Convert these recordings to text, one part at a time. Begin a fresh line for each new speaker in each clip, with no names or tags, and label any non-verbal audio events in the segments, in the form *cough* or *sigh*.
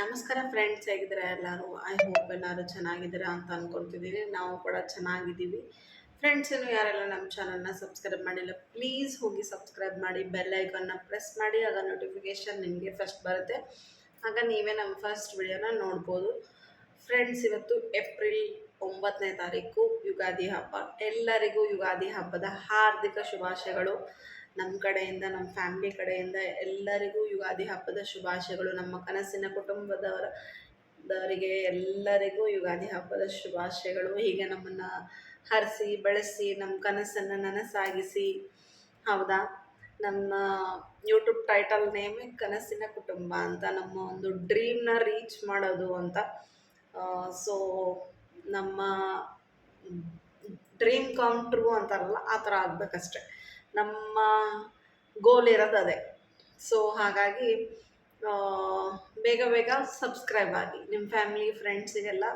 ನಮಸ್ಕಾರ ಫ್ರೆಂಡ್ಸ್ ಹೇಗಿದ್ದೀರಾ ಎಲ್ಲರೂ? ಐ ಹೋಪ್ ಎಲ್ಲರೂ ಚೆನ್ನಾಗಿದ್ದೀರಾ ಅಂತ ಅಂದ್ಕೊಳ್ತಿದ್ದೀನಿ ನಾವು ಕೂಡ ಚೆನ್ನಾಗಿದ್ದೀವಿ. ಫ್ರೆಂಡ್ಸ್ ಇನ್ನು ಯಾರೆಲ್ಲ ನಮ್ಮ ಚಾನಲ್ನ ಸಬ್ಸ್ಕ್ರೈಬ್ ಮಾಡಿಲ್ಲ ಪ್ಲೀಸ್ ಹೋಗಿ ಸಬ್ಸ್ಕ್ರೈಬ್ ಮಾಡಿ ಬೆಲ್ ಐಕನ್ನ ಪ್ರೆಸ್ ಮಾಡಿ, ಆಗ ನೋಟಿಫಿಕೇಷನ್ ನಿಮಗೆ ಫಸ್ಟ್ ಬರುತ್ತೆ. ಆಗ ನೀವೇ ನಮ್ಮ ಫಸ್ಟ್ ವಿಡಿಯೋನ ನೋಡ್ಬೋದು. ಫ್ರೆಂಡ್ಸ್ ಇವತ್ತು ಏಪ್ರಿಲ್ ಒಂಬತ್ತನೇ ತಾರೀಕು, ಯುಗಾದಿ ಹಬ್ಬ. ಎಲ್ಲರಿಗೂ ಯುಗಾದಿ ಹಬ್ಬದ ಹಾರ್ದಿಕ ಶುಭಾಶಯಗಳು. ನಮ್ಮ ಕಡೆಯಿಂದ ನಮ್ಮ ಫ್ಯಾಮಿಲಿ ಕಡೆಯಿಂದ ಎಲ್ಲರಿಗೂ ಯುಗಾದಿ ಹಬ್ಬದ ಶುಭಾಶಯಗಳು. ನಮ್ಮ ಕನಸಿನ ಕುಟುಂಬದವರ ದವರಿಗೆ ಎಲ್ಲರಿಗೂ ಯುಗಾದಿ ಹಬ್ಬದ ಶುಭಾಶಯಗಳು. ಹೀಗೆ ನಮ್ಮನ್ನು ಹರಿಸಿ, ಬೆಳೆಸಿ ನಮ್ಮ ಕನಸನ್ನು ನನಸಾಗಿಸಿ. ಹೌದಾ? ನಮ್ಮ ಯೂಟ್ಯೂಬ್ ಟೈಟಲ್ ನೇಮ್ ಕನಸಿನ ಕುಟುಂಬ ಅಂತ ನಮ್ಮ ಒಂದು ಡ್ರೀಮ್ನ ರೀಚ್ ಮಾಡೋದು ಅಂತ. ಸೊ ನಮ್ಮ ಡ್ರೀಮ್ ಕಮ್ ಟ್ರೂ ಅಂತಾರಲ್ಲ, ಆ ಥರ ಆಗಬೇಕಷ್ಟೆ. ನಮ್ಮ ಗೋಲ್ ಇರೋದು ಅದೇ. ಸೊ ಹಾಗಾಗಿ ಬೇಗ ಬೇಗ ಸಬ್ಸ್ಕ್ರೈಬ್ ಆಗಿ ನಿಮ್ಮ ಫ್ಯಾಮಿಲಿ ಫ್ರೆಂಡ್ಸಿಗೆಲ್ಲ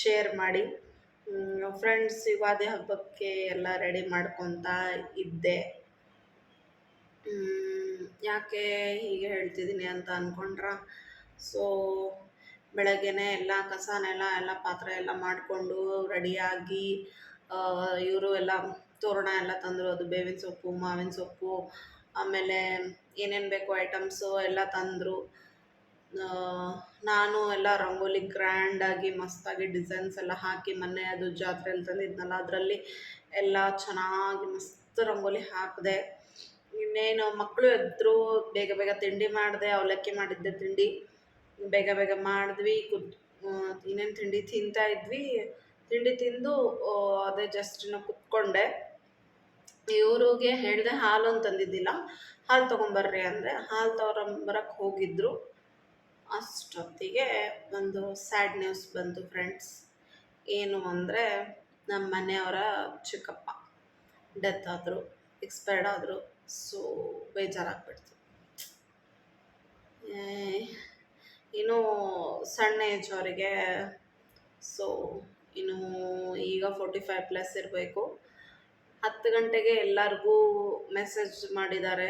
ಶೇರ್ ಮಾಡಿ ಫ್ರೆಂಡ್ಸ್ ಯುಗಾದಿ ಹಬ್ಬಕ್ಕೆ ಎಲ್ಲ ರೆಡಿ ಮಾಡ್ಕೊತಾ ಇದ್ದೆ. ಯಾಕೆ ಹೀಗೆ ಹೇಳ್ತಿದ್ದೀನಿ ಅಂತ ಅಂದ್ಕೊಂಡ್ರ ಸೊ ಬೆಳಗ್ಗೆನೆ ಎಲ್ಲ ಕಸನೆಲ್ಲ, ಎಲ್ಲ ಪಾತ್ರೆ ಎಲ್ಲ ಮಾಡಿಕೊಂಡು ರೆಡಿಯಾಗಿ ಇವರು ಎಲ್ಲ ತೋರಣ ಎಲ್ಲ ತಂದರು. ಅದು ಬೇವಿನ ಸೊಪ್ಪು, ಮಾವಿನ ಸೊಪ್ಪು, ಆಮೇಲೆ ಏನೇನು ಬೇಕು ಐಟಮ್ಸು ಎಲ್ಲ ತಂದರು. ನಾನು ಎಲ್ಲ ರಂಗೋಲಿ ಗ್ರ್ಯಾಂಡಾಗಿ ಮಸ್ತಾಗಿ ಡಿಸೈನ್ಸ್ ಎಲ್ಲ ಹಾಕಿ ಮೊನ್ನೆ ಅದು ಜಾತ್ರೆಯಲ್ಲಿ ತಂದಿದ್ನಲ್ಲ, ಅದರಲ್ಲಿ ಎಲ್ಲ ಚೆನ್ನಾಗಿ ಮಸ್ತ್ ರಂಗೋಲಿ ಹಾಕಿದೆ. ಇನ್ನೇನು ಮಕ್ಕಳು ಎದ್ರು ಬೇಗ ಬೇಗ ತಿಂಡಿ ಮಾಡಿದೆ, ಅವಲಕ್ಕಿ ಮಾಡಿದ್ದೆ ತಿಂಡಿ. ಬೇಗ ಬೇಗ ಮಾಡಿದ್ವಿ ಕುತ್ ಇನ್ನೇನು ತಿಂಡಿ ತಿಂತಾ ಇದ್ವಿ. ತಿಂಡಿ ತಿಂದು ಅದೇ ಜಸ್ಟ್ ಕುತ್ಕೊಂಡೆ. ಇವ್ರಿಗೆ ಹೇಳಿದೆ ಹಾಲು ಅಂತ ತಂದಿದ್ದಿಲ್ಲ ಹಾಲು ತೊಗೊಂಬರ್ರಿ ಅಂದರೆ ಹಾಲು ತೊಗೊಂಬರಕ್ಕೆ ಹೋಗಿದ್ರು. ಅಷ್ಟೊತ್ತಿಗೆ ಒಂದು ಸ್ಯಾಡ್ ನ್ಯೂಸ್ ಬಂತು ಫ್ರೆಂಡ್ಸ್ ಏನು ಅಂದರೆ ನಮ್ಮ ಮನೆಯವರ ಚಿಕ್ಕಪ್ಪ ಡೆತ್ ಆದರು ಎಕ್ಸ್ಪೈರ್ಡ್ ಆದರು ಸೊ ಬೇಜಾರಾಗ್ಬಿಡ್ತು. ಏನು ಸಣ್ಣ ಏಜ್ ಅವರಿಗೆ ಸೊ ಇನ್ನು ಈಗ ಫೋರ್ಟಿ ಫೈವ್ ಪ್ಲಸ್ ಇರಬೇಕು. ಹತ್ತು ಗಂಟೆಗೆ ಎಲ್ಲರಿಗೂ ಮೆಸೇಜ್ ಮಾಡಿದ್ದಾರೆ.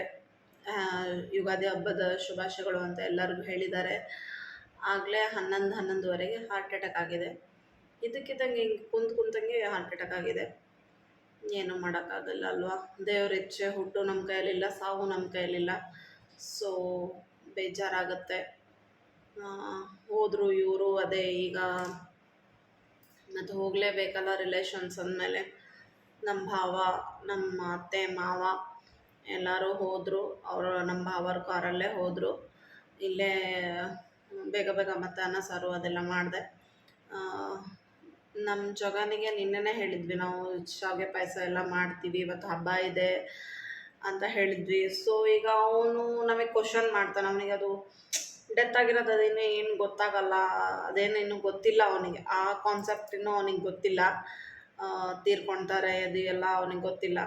ಯುಗಾದಿ ಹಬ್ಬದ ಶುಭಾಶಯಗಳು ಅಂತ ಎಲ್ಲರಿಗೂ ಹೇಳಿದ್ದಾರೆ. ಆಗಲೇ ಹನ್ನೊಂದು, ಹನ್ನೊಂದುವರೆಗೆ ಹಾರ್ಟ್ ಅಟ್ಯಾಕ್ ಆಗಿದೆ. ಇದಕ್ಕಿದ್ದಂಗೆ ಹಿಂಗೆ ಕುಂತು ಕುಂತಂಗೆ ಹಾರ್ಟ್ ಅಟ್ಯಾಕ್ ಆಗಿದೆ. ಏನು ಮಾಡೋಕ್ಕಾಗಲ್ಲ ಅಲ್ವಾ? ದೇವ್ರ ಇಚ್ಛೆ, ಹುಟ್ಟು ನಮ್ಮ ಕೈಯಲ್ಲಿಲ್ಲ, ಸಾವು ನಮ್ಮ ಕೈಯಲ್ಲಿಲ್ಲ. ಸೊ ಬೇಜಾರಾಗುತ್ತೆ. ಹೋದ್ರು, ಇವರು, ಅದೇ ಈಗ ಮತ್ತು ಹೋಗಲೇಬೇಕಲ್ಲ ರಿಲೇಷನ್ಸ್ ಅಂದಮೇಲೆ. ನಮ್ಮ ಭಾವ ನಮ್ಮ ಅತ್ತೆ, ಮಾವ ಎಲ್ಲರೂ ಹೋದರು. ಅವರು ನಮ್ಮ ಭಾವರ ಕಾರಲ್ಲೇ ಹೋದರು. ಇಲ್ಲೇ ಬೇಗ ಬೇಗ ಮತ್ತೆ ಅನ್ನ, ಸಾರು ಅದೆಲ್ಲ ಮಾಡಿದೆ. ನಮ್ಮ ಜಗನಿಗೆ ನಿನ್ನೆನೇ ಹೇಳಿದ್ವಿ ನಾವು, ಶಾವಿಗೆ ಪಾಯಸ ಎಲ್ಲ ಮಾಡ್ತೀವಿ, ಇವತ್ತು ಹಬ್ಬ ಇದೆ ಅಂತ ಹೇಳಿದ್ವಿ. ಸೊ ಈಗ ಅವನು ನಮಗೆ ಕ್ವಶನ್ ಮಾಡ್ತಾನೆ. ಅವನಿಗೆ ಅದು ಡೆತ್ ಆಗಿರೋದು ಅದೇನು ಏನು ಗೊತ್ತಾಗಲ್ಲ ಅದೇನೇನು ಗೊತ್ತಿಲ್ಲ ಅವನಿಗೆ. ಆ ಕಾನ್ಸೆಪ್ಟ್ ಇನ್ನೂ ಅವನಿಗೆ ಗೊತ್ತಿಲ್ಲ. ತೀರ್ಕೊಳ್ತಾರೆ ಅದು ಎಲ್ಲ ಅವನಿಗೆ ಗೊತ್ತಿಲ್ಲ.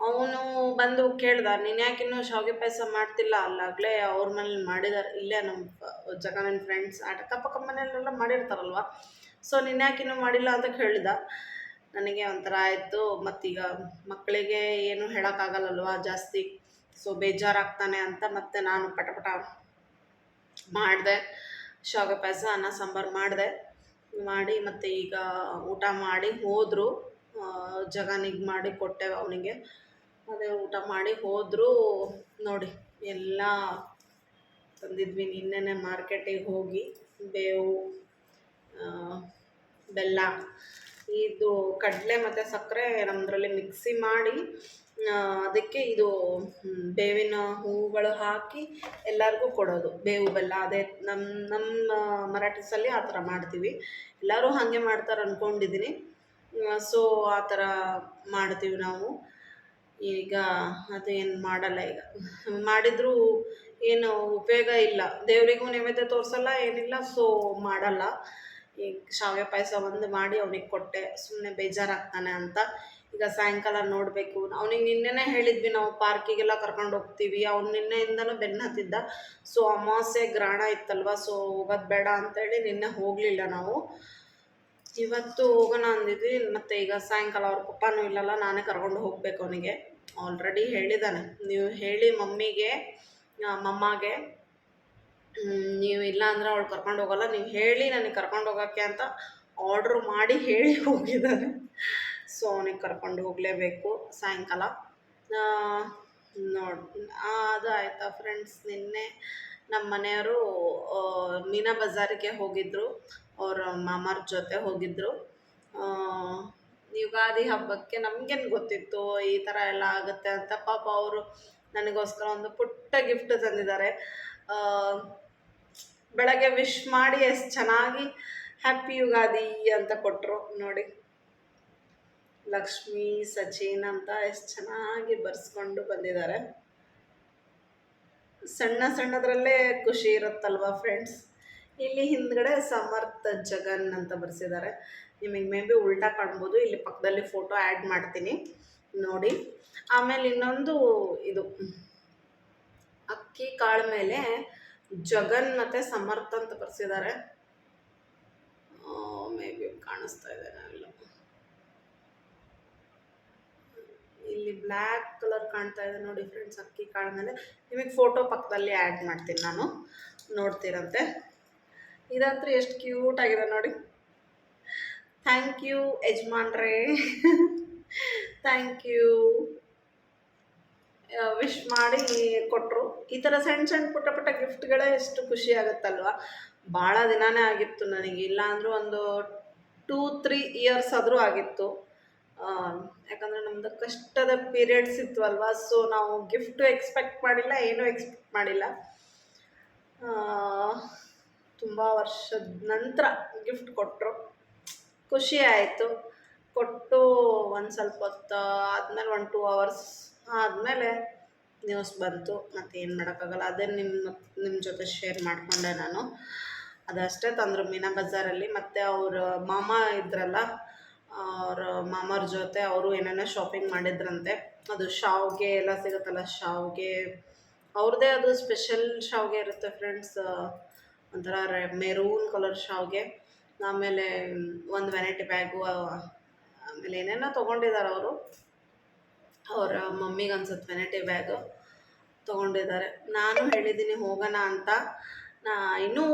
ಅವನು ಬಂದು ಕೇಳ್ದ, ನೀನು ಯಾಕೆ ಇನ್ನೂ ಶಾವಿಗೆ ಪಾಯಸ ಮಾಡ್ತಿಲ್ಲ? ಅಲ್ಲಾಗಲೇ ಅವ್ರ ಮನೇಲಿ ಮಾಡಿದಾರೆ. ಇಲ್ಲೇ ನಮ್ಮ ಜಗ ನನ್ನ ಫ್ರೆಂಡ್ಸ್ ಆಟ ಅಕ್ಕಪಕ್ಕ ಮನೆಯಲ್ಲೆಲ್ಲ ಮಾಡಿರ್ತಾರಲ್ವ? ಸೊ ನೀನು ಯಾಕೆ ಇನ್ನೂ ಮಾಡಿಲ್ಲ ಅಂತ ಕೇಳಿದ. ನನಗೆ ಒಂಥರ ಆಯಿತು. ಮತ್ತೀಗ ಮಕ್ಕಳಿಗೆ ಏನು ಹೇಳೋಕ್ಕಾಗಲ್ಲಲ್ವ ಜಾಸ್ತಿ? ಸೊ ಬೇಜಾರಾಗ್ತಾನೆ ಅಂತ ಮತ್ತೆ ನಾನು ಪಟ ಪಟ ಮಾಡಿದೆ. ಶಾವಿಗೆ ಪಾಯಸ, ಅನ್ನ, ಸಾಂಬಾರು ಮಾಡಿದೆ. ಮಾಡಿ ಮತ್ತು ಈಗ ಊಟ ಮಾಡಿ ಹೋದರು. ಜಗನಿಗೆ ಮಾಡಿ ಕೊಟ್ಟೆ ಅವನಿಗೆ. ಅದೇ ಊಟ ಮಾಡಿ ಹೋದರು. ನೋಡಿ, ಎಲ್ಲ ತಂದಿದ್ವಿ. ನಿನ್ನೆನೆ ಮಾರ್ಕೆಟಿಗೆ ಹೋಗಿ ಬೇವು ಬೆಲ್ಲ ಇದು ಕಡಲೆ ಮತ್ತು ಸಕ್ಕರೆ ನಮ್ಮದ್ರಲ್ಲಿ ಮಿಕ್ಸಿ ಮಾಡಿ ಅದಕ್ಕೆ ಇದು ಬೇವಿನ ಹೂವುಗಳು ಹಾಕಿ ಎಲ್ಲರಿಗೂ ಕೊಡೋದು. ಬೇವು, ಬೆಲ್ಲ, ಅದೇ ನಮ್ಮ ನಮ್ಮ ಮರಾಠಿಸಲ್ಲಿ ಆ ಥರ ಮಾಡ್ತೀವಿ. ಎಲ್ಲರೂ ಹಾಗೆ ಮಾಡ್ತಾರೆ ಅಂದ್ಕೊಂಡಿದ್ದೀನಿ ಸೊ ಆ ಥರ ಮಾಡ್ತೀವಿ ನಾವು. ಈಗ ಅದೇನು ಮಾಡಲ್ಲ ಈಗ. ಮಾಡಿದರೂ ಏನು ಉಪಯೋಗ ಇಲ್ಲ. ದೇವರಿಗೂ ನೈವೇದ್ಯ ತೋರಿಸಲ್ಲ, ಏನಿಲ್ಲ ಸೊ ಮಾಡಲ್ಲ. ಈಗ ಶಾವಿಗೆ ಪಾಯಸ ಒಂದು ಮಾಡಿ ಅವನಿಗೆ ಕೊಟ್ಟೆ. ಸುಮ್ಮನೆ ಬೇಜಾರಾಗ್ತಾನೆ ಅಂತ. ಈಗ ಸಾಯಂಕಾಲ ನೋಡಬೇಕು. ಅವನಿಗೆ ನಿನ್ನೆನೇ ಹೇಳಿದ್ವಿ ನಾವು ಪಾರ್ಕಿಗೆಲ್ಲ ಕರ್ಕೊಂಡು ಹೋಗ್ತೀವಿ. ಅವ್ನು ನಿನ್ನೆಯಿಂದನೂ ಬೆನ್ನು ಹತ್ತಿದ್ದ. ಸೊ ಅಮಾವಾಸ್ಯೆ ಗ್ರಹಣ ಇತ್ತಲ್ವ? ಸೊ ಹೋಗೋದು ಬೇಡ ಅಂತೇಳಿ ನಿನ್ನೆ ಹೋಗಲಿಲ್ಲ ನಾವು. ಇವತ್ತು ಹೋಗೋಣ ಅಂದಿದ್ವಿ. ಮತ್ತು ಈಗ ಸಾಯಂಕಾಲ ಅವ್ರ ಪಪ್ಪನೂ ಇಲ್ಲಲ್ಲ, ನಾನೇ ಕರ್ಕೊಂಡು ಹೋಗ್ಬೇಕು ಅವನಿಗೆ. ಆಲ್ರೆಡಿ ಹೇಳಿದ್ದಾನೆ ನೀವು ಹೇಳಿ ಮಮ್ಮಿಗೆ ಮಮ್ಮಗೆ. ನೀವು ಇಲ್ಲ ಅಂದ್ರೆ ಅವಳು ಕರ್ಕೊಂಡು ಹೋಗಲ್ಲ, ನೀವು ಹೇಳಿ ನನಗೆ ಕರ್ಕೊಂಡು ಹೋಗೋಕ್ಕೆ ಅಂತ ಆರ್ಡ್ರ್ ಮಾಡಿ ಹೇಳಿ ಹೋಗಿದ್ದಾರೆ. ಸೊ ಅವನಿಗೆ ಕರ್ಕೊಂಡು ಹೋಗಲೇಬೇಕು ಸಾಯಂಕಾಲ. ನೋಡಿ ಅದು ಆಯಿತಾ ಫ್ರೆಂಡ್ಸ್ ನಿನ್ನೆ ನಮ್ಮ ಮನೆಯವರು ಮೀನಾ ಬಜಾರಿಗೆ ಹೋಗಿದ್ದರು ಅವ್ರ ಮಾಮಾರ ಜೊತೆ ಹೋಗಿದ್ದರು ಯುಗಾದಿ ಹಬ್ಬಕ್ಕೆ ನಮಗೇನು ಗೊತ್ತಿತ್ತು, ಈ ಥರ ಎಲ್ಲ ಆಗುತ್ತೆ ಅಂತ. ಪಾಪ ಅವರು ನನಗೋಸ್ಕರ ಒಂದು ಪುಟ್ಟ ಗಿಫ್ಟ್ ತಂದಿದ್ದಾರೆ. ಬೆಳಗ್ಗೆ ವಿಶ್ ಮಾಡಿ ಎಷ್ಟು ಚೆನ್ನಾಗಿ ಹ್ಯಾಪಿ ಯುಗಾದಿ ಅಂತ ಕೊಟ್ಟರು ನೋಡಿ. ಲಕ್ಷ್ಮಿ, ಸಚಿನ್ ಅಂತ ಎಷ್ಟು ಚೆನ್ನಾಗಿ ಬರ್ಸ್ಕೊಂಡು ಬಂದಿದ್ದಾರೆ. ಸಣ್ಣ ಸಣ್ಣದ್ರಲ್ಲೇ ಖುಷಿ ಇರುತ್ತಲ್ವ ಫ್ರೆಂಡ್ಸ್ ಇಲ್ಲಿ ಹಿಂದ್ಗಡೆ ಸಮರ್ಥ ಜಗನ್ ಅಂತ ಬರ್ಸಿದ್ದಾರೆ. ನಿಮಗೆ ಮೇ ಬಿ ಉಲ್ಟಾ ಕಾಣ್ಬೋದು. ಇಲ್ಲಿ ಪಕ್ಕದಲ್ಲಿ ಫೋಟೋ ಆ್ಯಡ್ ಮಾಡ್ತೀನಿ. ನೋಡಿ. ಆಮೇಲೆ ಇನ್ನೊಂದು ಇದು. ಅಕ್ಕಿ ಕಾಳು ಮೇಲೆ ಜಗನ್ ಮತ್ತು ಸಮರ್ಥ ಅಂತ ಬರ್ಸಿದ್ದಾರೆ. ಮೇ ಬಿ ಕಾಣಿಸ್ತಾ ಇದೆ ಇಲ್ಲಿ. ಬ್ಲ್ಯಾಕ್ ಕಲರ್ ಕಾಣ್ತಾ ಇದೆ ನೋಡಿ ಫ್ರೆಂಡ್ಸ್ ಅಕ್ಕಿ ಕಾಳು ನಿಮಗೆ ಫೋಟೋ ಪಕ್ಕದಲ್ಲಿ ಆ್ಯಡ್ ಮಾಡ್ತೀನಿ ನಾನು, ನೋಡ್ತೀರಂತೆ. ಇದಂತೂ ಎಷ್ಟು ಕ್ಯೂಟ್ ಆಗಿದೆ ನೋಡಿ. ಥ್ಯಾಂಕ್ ಯು ಯಜಮಾನ್ರೇ. *laughs* ಥ್ಯಾಂಕ್ ಯು ವಿಶ್ ಮಾಡಿ ಕೊಟ್ಟರು ಈ ಥರ ಸಣ್ಣ ಸಣ್ಣ ಪುಟ್ಟ ಪುಟ್ಟ ಗಿಫ್ಟ್ಗಳೇ ಎಷ್ಟು ಖುಷಿ ಆಗುತ್ತಲ್ವ? ಭಾಳ ದಿನಾನೇ ಆಗಿತ್ತು ನನಗೆ. ಇಲ್ಲಾಂದರೂ ಒಂದು ಟೂ ತ್ರೀ ಇಯರ್ಸ್ ಆದರೂ ಆಗಿತ್ತು. ಯಾಕಂದರೆ ನಮ್ಮದು ಕಷ್ಟದ ಪೀರಿಯಡ್ಸ್ ಇತ್ತು ಅಲ್ವಾ ಸೊ ನಾವು ಗಿಫ್ಟು ಎಕ್ಸ್ಪೆಕ್ಟ್ ಮಾಡಿಲ್ಲ, ಏನೂ ಎಕ್ಸ್ಪೆಕ್ಟ್ ಮಾಡಿಲ್ಲ. ತುಂಬ ವರ್ಷದ ನಂತರ ಗಿಫ್ಟ್ ಕೊಟ್ಟರು ಖುಷಿ ಆಯಿತು. ಕೊಟ್ಟು ಒಂದು ಸ್ವಲ್ಪ ಹೊತ್ತು ಆದಮೇಲೆ ಒಂದು ಟೂ ಅವರ್ಸ್ ಆದಮೇಲೆ ನ್ಯೂಸ್ ಬಂತು, ಮತ್ತು ಏನು ಮಾಡೋಕ್ಕಾಗಲ್ಲ. ಅದೇ ನಿಮ್ಮ ನಿಮ್ಮ ಜೊತೆ ಶೇರ್ ಮಾಡಿಕೊಂಡೆ ನಾನು. ಅದಷ್ಟೇ ತಂದರು ಮೀನಾ ಬಜಾರಲ್ಲಿ. ಮತ್ತು ಅವ್ರ ಮಾಮ ಇದ್ರಲ್ಲ, ಅವ್ರ ಮಾಮರ ಜೊತೆ ಅವರು ಏನೇನೋ ಶಾಪಿಂಗ್ ಮಾಡಿದ್ರಂತೆ. ಅದು ಶಾವ್ಗೆ ಎಲ್ಲ ಸಿಗುತ್ತಲ್ಲ, ಶಾವ್ಗೆ. ಅವ್ರದ್ದೇ ಅದು ಸ್ಪೆಷಲ್ ಶಾವ್ಗೆ ಇರುತ್ತೆ ಫ್ರೆಂಡ್ಸ್ ಒಂಥರ ರೆ ಮೆರೂನ್ ಕಲರ್ ಶಾವ್ಗೆ. ಆಮೇಲೆ ಒಂದು ವೆರೈಟಿ ಬ್ಯಾಗು ಆಮೇಲೆ ಏನೇನೋ ತೊಗೊಂಡಿದ್ದಾರೆ ಅವರು. ಅವರ ಮಮ್ಮಿಗೆ ಅನ್ಸುತ್ತೆ ವೆನಿಟಿ ಬ್ಯಾಗು ತೊಗೊಂಡಿದ್ದಾರೆ ನಾನು ಹೇಳಿದ್ದೀನಿ ಹೋಗೋಣ ಅಂತ. ನಾ ಇನ್ನೂ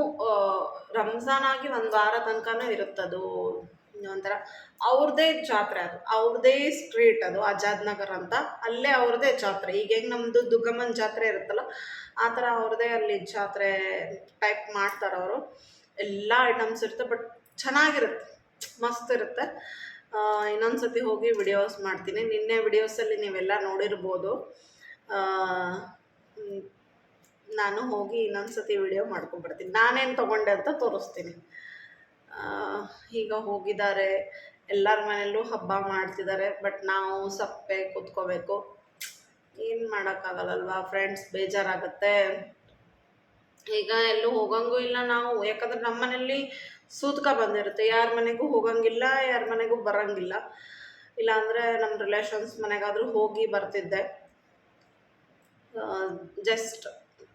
ರಂಜಾನ್ ಆಗಿ ಒಂದು ವಾರ ತನಕನೂ ಇರುತ್ತದು ಒಂಥರ ಅವ್ರದ್ದೇ ಜಾತ್ರೆ ಅದು. ಅವ್ರದ್ದೇ ಸ್ಟ್ರೀಟ್ ಅದು, ಆಜಾದ್ ನಗರ್ ಅಂತ. ಅಲ್ಲೇ ಅವ್ರದ್ದೇ ಜಾತ್ರೆ. ಈಗ ಹೆಂಗೆ ನಮ್ಮದು ದುಗ್ಗಮ್ಮನ ಜಾತ್ರೆ ಇರುತ್ತಲ್ಲ, ಆ ಥರ ಅವ್ರದ್ದೇ ಅಲ್ಲಿ ಜಾತ್ರೆ ಟೈಪ್ ಮಾಡ್ತಾರೆ ಅವರು. ಎಲ್ಲ ಐಟಮ್ಸ್ ಇರುತ್ತೆ ಬಟ್ ಚೆನ್ನಾಗಿರುತ್ತೆ. ಮಸ್ತ್ ಇರುತ್ತೆ. ಇನ್ನೊಂದು ಸತಿ ಹೋಗಿ ವಿಡಿಯೋಸ್ ಮಾಡ್ತೀನಿ. ನಿನ್ನೆ ವಿಡಿಯೋಸಲ್ಲಿ ನೀವೆಲ್ಲ ನೋಡಿರ್ಬೋದು. ನಾನು ಹೋಗಿ ಇನ್ನೊಂದು ಸತಿ ವಿಡಿಯೋ ಮಾಡ್ಕೊಂಡ್ಬರ್ತೀನಿ ನಾನೇನು ತೊಗೊಂಡೆ ಅಂತ ತೋರಿಸ್ತೀನಿ. ಈಗ ಹೋಗಿದ್ದಾರೆ. ಎಲ್ಲರ ಮನೆಯಲ್ಲೂ ಹಬ್ಬ ಮಾಡ್ತಿದ್ದಾರೆ. ಬಟ್ ನಾವು ಸಪ್ಪೆ ಕೂತ್ಕೋಬೇಕು. ಏನು ಮಾಡೋಕ್ಕಾಗಲ್ಲಲ್ವಾ ಫ್ರೆಂಡ್ಸ್ ಬೇಜಾರಾಗುತ್ತೆ. ಈಗ ಎಲ್ಲೂ ಹೋಗಂಗೂ ಇಲ್ಲ ನಾವು. ಯಾಕಂದ್ರೆ ನಮ್ಮ ಮನೇಲಿ ಸೂತ್ಕ ಬಂದಿರುತ್ತೆ. ಯಾರ ಮನೆಗೂ ಹೋಗಂಗಿಲ್ಲ, ಯಾರ ಮನೆಗೂ ಬರಂಗಿಲ್ಲ. ಇಲ್ಲಾಂದರೆ ನಮ್ಮ ರಿಲೇಷನ್ಸ್ ಮನೆಗಾದರೂ ಹೋಗಿ ಬರ್ತಿದ್ದೆ. ಜಸ್ಟ್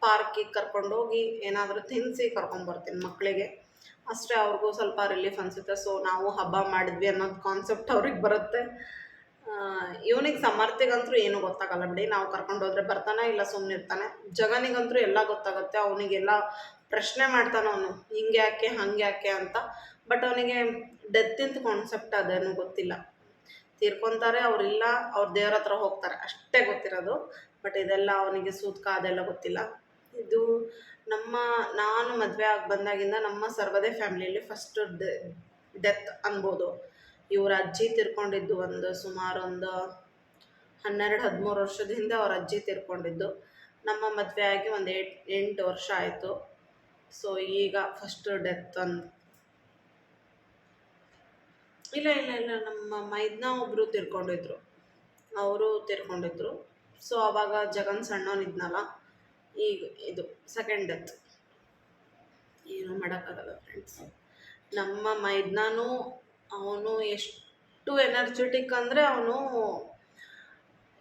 ಪಾರ್ಕಿಗೆ ಕರ್ಕೊಂಡೋಗಿ ಏನಾದರೂ ತಿನ್ನಿಸಿ ಕರ್ಕೊಂಬರ್ತೀನಿ ಮಕ್ಕಳಿಗೆ ಅಷ್ಟೇ ಅವ್ರಿಗೂ ಸ್ವಲ್ಪ ರಿಲೀಫ್ ಅನಿಸುತ್ತೆ. ಸೊ ನಾವು ಹಬ್ಬ ಮಾಡಿದ್ವಿ ಅನ್ನೋದು ಕಾನ್ಸೆಪ್ಟ್ ಅವ್ರಿಗೆ ಬರುತ್ತೆ. ಇವನಿಗೆ ಸಮರ್ಥಿಗಂತೂ ಏನೂ ಗೊತ್ತಾಗಲ್ಲ ಬಿಡಿ. ನಾವು ಕರ್ಕೊಂಡು ಹೋದ್ರೆ ಬರ್ತಾನೆ ಇಲ್ಲ ಸುಮ್ಮನೆ ಇರ್ತಾನೆ ಜಗನಿಗಂತೂ ಎಲ್ಲ ಗೊತ್ತಾಗುತ್ತೆ. ಅವನಿಗೆಲ್ಲ ಪ್ರಶ್ನೆ ಮಾಡ್ತಾನೆ ಅವನು ಹಿಂಗೆ ಯಾಕೆ ಹಂಗೆ ಯಾಕೆ ಅಂತ. ಬಟ್ ಅವನಿಗೆ ಡೆತ್ತಿಂದ ಕಾನ್ಸೆಪ್ಟ್ ಅದೇನು ಗೊತ್ತಿಲ್ಲ. ತೀರ್ಕೊಂತಾರೆ ಅವರಿಲ್ಲ ಅವ್ರ ದೇವ್ರ ಹತ್ರ ಹೋಗ್ತಾರೆ. ಅಷ್ಟೇ ಗೊತ್ತಿರೋದು. ಬಟ್ ಇದೆಲ್ಲ ಅವನಿಗೆ ಸೂತ್ಕ, ಅದೆಲ್ಲ ಗೊತ್ತಿಲ್ಲ. ಇದು ನಮ್ಮ, ನಾನು ಮದುವೆ ಆಗಿ ಬಂದಾಗಿಂದ ನಮ್ಮ ಸರ್ವದೇ ಫ್ಯಾಮಿಲಿಯಲ್ಲಿ ಫಸ್ಟ್ ಡೆತ್ ಅನ್ಬೋದು. ಇವ್ರ ಅಜ್ಜಿ ತಿರ್ಕೊಂಡಿದ್ದು ಒಂದು ಸುಮಾರು ಒಂದು ಹನ್ನೆರಡು, ಹದಿಮೂರು ವರ್ಷದ ಹಿಂದೆ ಅವ್ರ ಅಜ್ಜಿ ತಿರ್ಕೊಂಡಿದ್ದು. ನಮ್ಮ ಮದುವೆ ಆಗಿ ಒಂದು ಏಟ್, ಎಂಟು ವರ್ಷ ಆಯಿತು. ಸೊ ಈಗ ಫಸ್ಟ್ ಡೆತ್ ಅನ್ ಇಲ್ಲ ಇಲ್ಲ ಇಲ್ಲ, ನಮ್ಮ ಮೈದ್ನ ಒಬ್ಬರು ತಿರ್ಕೊಂಡಿದ್ರು. ಅವರು ತಿರ್ಕೊಂಡಿದ್ರು. ಸೊ ಅವಾಗ ಜಗನ್ ಸಣ್ಣವನಿದ್ನಲ್ಲ ಈಗ ಇದು ಸೆಕೆಂಡ್ ಡೆತ್ ಏನೂ ಮಾಡೋಕ್ಕಾಗಲ್ಲ ಫ್ರೆಂಡ್ಸ್ ನಮ್ಮ ಮೈದ್ನಾನು ಅವನು ಎಷ್ಟು ಎನರ್ಜೆಟಿಕ್ ಅಂದರೆ ಅವನು